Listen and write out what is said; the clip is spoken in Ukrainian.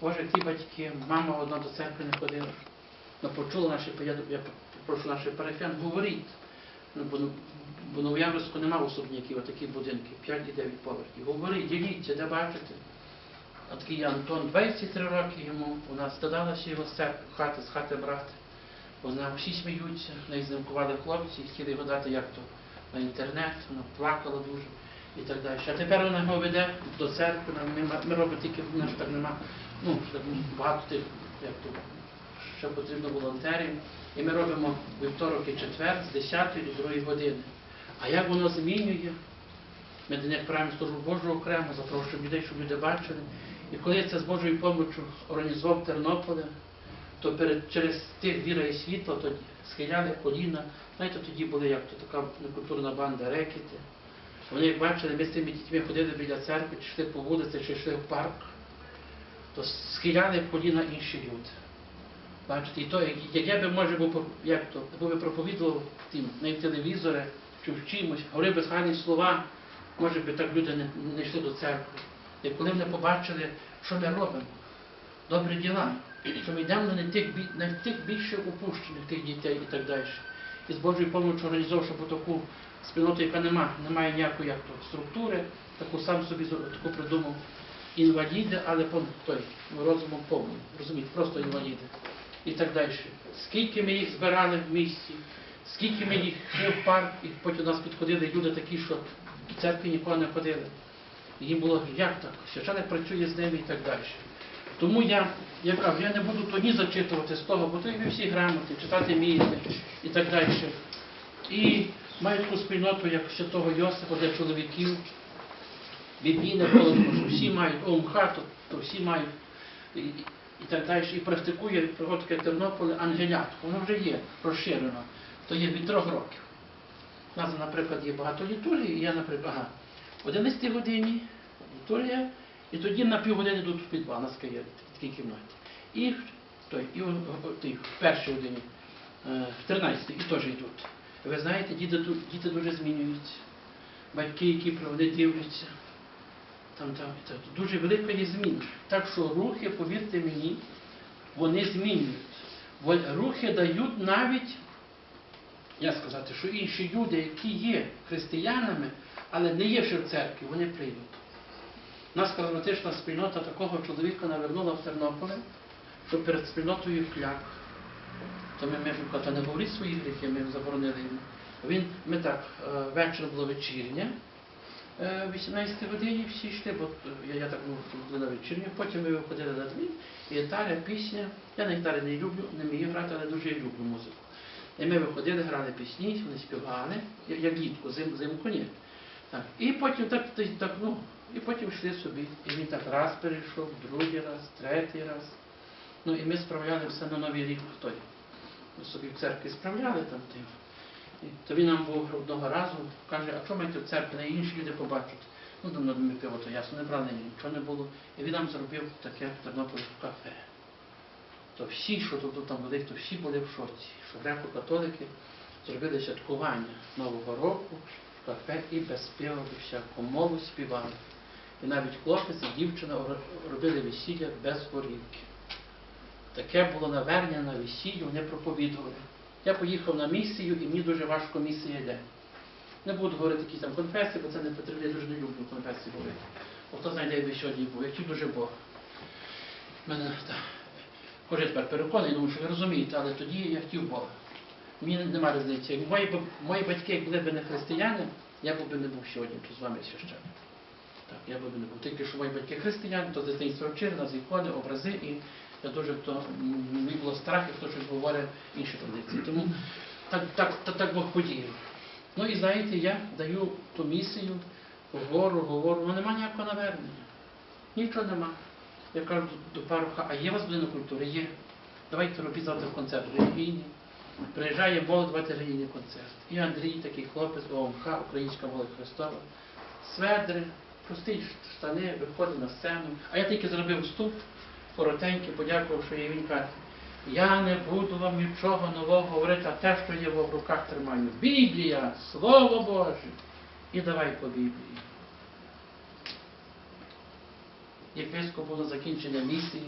Боже, ті батьки, мама одна до церкви не ходила. Ну, почула наші, я, я прошу наших парафіян, говоріть. Ну, бо, бо на Уяврську нема особняків, отакі будинки, 5 і 9 поверхів. Говоріть, діліться, де бачите. А такий Антон 23 роки йому, у нас додалася його з церкви, хати, з хати брати. Вона всі сміються, неї знімкували хлопці, хотіли його дати як то на інтернет, вона плакала дуже і так далі. А тепер вона його веде до церкви, ми, ми, робимо тільки, в нас так нема, ну, багато тих, як то, що потрібно волонтерів. І ми робимо вівторок і четвер з 10 до 2 години. А як воно змінює? Ми до них правимо службу Божу окремо, запрошуємо людей, щоб люди бачили. І коли це з Божою допомогою організував в Тернополі, то перед, через тих віра і світло тоді схиляли коліна. Знаєте, тоді були як то така некультурна банда рекети. Вони як бачили, ми з тими дітьми ходили біля церкви, чи йшли по вулиці, чи йшли в парк, то схиляли коліна інші люди. Бачите, і то, як- я би може був як то, би проповідував тим на телевізори, чи в чимось, говорив би згані слова, може би так люди не, не йшли до церкви. І коли вони побачили, що ми робимо, добрі діла, що ми йдемо на тих, на тих більше упущених тих дітей і так далі. І з Божою допомогою організував, таку спільноту, яка нема, не має ніякої як то, структури, таку сам собі таку придумав. Інваліди, але той, розумом повним, розумієте, просто інваліди і так далі. Скільки ми їх збирали в місті, скільки ми їх йшли в парк, і потім до нас підходили люди такі, що в церкві ніколи не ходили. І їм було, як так, священик працює з ними і так далі. Тому я, я кажу, я не буду тоді зачитувати з того, бо то ви всі грамоти, читати вмієте і так далі. І маю таку спільноту, як святого Йосипа, де чоловіків, біблійне коло, що всі мають ОМХ, то, то всі мають і, і так далі. І практикує пригодки Тернополя ангелятку. Воно вже є розширено. То є від трьох років. У нас, наприклад, є багато літургій, і я, наприклад, ага, в 11 годині літургія, і тоді на півгодини йдуть в підвал, нас є в такій кімнаті. І, той, і той, в першій годині, е, в 13 і теж йдуть. Ви знаєте, діти, діти дуже змінюються. Батьки, які про дивляться, там, там, там дуже велика є зміна. Так що рухи, повірте мені, вони змінюють. Рухи дають навіть, я сказати, що інші люди, які є християнами, але не є ще в церкві, вони прийдуть. Нас харизматична спільнота такого чоловіка навернула в Тернополі, що перед спільнотою кляк. То ми, кажемо, не говоріть свої гріхи, ми заборонили йому. Він, ми так, е, вечір було вечірня, е, в 18 годині всі йшли, бо я, я так були на вечірню, потім ми виходили на двір, і гітара, пісня. Я на гітарі не люблю, не вмію грати, але дуже люблю музику. І ми виходили, грали пісні, вони співали, як літку, зим, зимку ні. Так. І потім так, так, ну, і потім йшли собі. І він так раз перейшов, другий раз, третій раз. Ну і ми справляли все на Новий рік той. Ми собі в церкві справляли там тим. І то він нам був одного разу, каже, а що маєте в церкві, на інші люди побачать. Ну, давно ми пиво, то ясно, не брали нічого не було. І він нам зробив таке в Тернополі кафе. То всі, що тут там були, то всі були в шоці, що греко-католики зробили святкування Нового року кафе і без пива, без всякого мову співали. І навіть хлопець і дівчина робили весілля без горілки. Таке було навернення на весіллю, вони проповідували. Я поїхав на місію, і мені дуже важко місія йде. Не буду говорити якісь там конфесії, бо це не потрібно, я дуже не люблю конфесії говорити. Бо хто знає, де сьогодні був, я хотів дуже Бог. Мене так. Кожен тепер переконаний, думаю, що ви розумієте, але тоді я хотів Бога. Мені немає різниці. Мої, мої батьки, були б не християни, я б би не був сьогодні тут з вами священник. Так, я би не був. Тільки що мої батьки християни, то з дитинства вчили нас ікони, образи, і я дуже то мені було страх, хто щось говорить інші традиції. Тому так, так, так, так Бог подіяв. Ну і знаєте, я даю ту місію, говорю, говорю, ну нема ніякого навернення. Нічого нема. Я кажу до паруха, а є у вас будинок культури? Є. Давайте робіть завтра концерт релігійний. Приїжджає молодь, релігійний концерт. І Андрій, такий хлопець, ОМХ, Українська молодь Христова, сведри, прості штани, виходить на сцену. А я тільки зробив вступ, коротенький, подякував, що є він каже. Я не буду вам нічого нового говорити, а те, що є в руках тримаю. Біблія, Слово Боже. І давай по Біблії. Єпископ було закінчення місії.